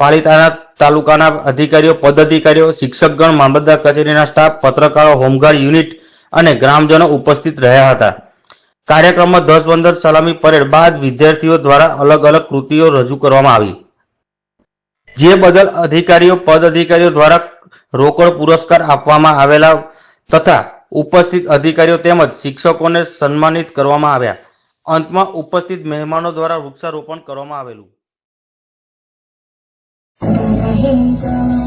પાલિતાણા તાલુકાના અધિકારીઓ, પદાધિકારીઓ, શિક્ષકગણ, મામલતદાર કચેરીના સ્ટાફ, પત્રકારો, હોમગાર્ડ યુનિટ અને ગ્રામજનો ઉપસ્થિત રહ્યા હતા. કાર્યક્રમમાં ધ્વજવંદન સલામી પરેડ બાદ વિદ્યાર્થીઓ દ્વારા અલગ અલગ કૃતિઓ રજૂ કરવામાં આવી. જે બદલ અધિકારીઓ પદ અધિકારીઓ દ્વારા રોકડ પુરસ્કાર આપવામાં આવેલા તથા ઉપસ્થિત અધિકારીઓ તેમજ શિક્ષકોને સન્માનિત કરવામાં આવ્યા. અંતમાં ઉપસ્થિત મહેમાનો દ્વારા વૃક્ષારોપણ કરવામાં આવેલું. રજવાડાનું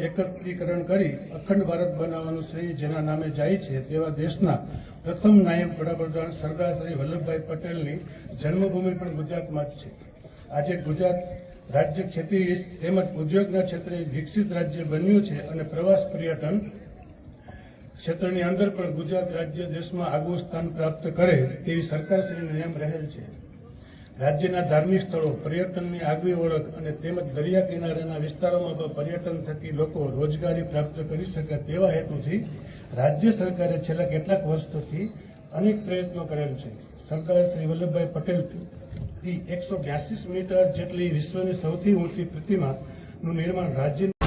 એકત્રીકરણ કરી અખંડ ભારત બનાવવાનું શ્રેય જેના નામે જાય છે તેવા દેશના પ્રથમ નાયબ વડાપ્રધાન સરદાર શ્રી વલ્લભભાઈ પટેલની જન્મભૂમિ પણ ગુજરાતમાં જ છે. આજે ગુજરાત રાજ્ય ખેતી તેમજ ઉદ્યોગના ક્ષેત્રે વિકસિત રાજ્ય બન્યું છે અને પ્રવાસ પર્યટન ક્ષેત્રની અંદર પણ ગુજરાત રાજ્ય દેશમાં આગવું સ્થાન પ્રાપ્ત કરે તેવી સરકારશ્રીનો નિયમ રહેલ છે. રાજ્યના ધાર્મિક સ્થળો, પર્યટનની આગવી ઓળખ અને તેમજ દરિયા કિનારાના વિસ્તારોમાં પણ પર્યટન થકી લોકો રોજગારી પ્રાપ્ત કરી શકે તેવા હેતુથી રાજ્ય સરકારે છેલ્લા કેટલાક વર્ષોથી અનેક પ્રયત્નો કરેલ છે. સરદાર શ્રી વલ્લભભાઈ પટેલ એકસો બ્યાસી મીટર જેટલી વિશ્વની સૌથી ઊંચી પ્રતિમાનું નિર્માણ રાજ્ય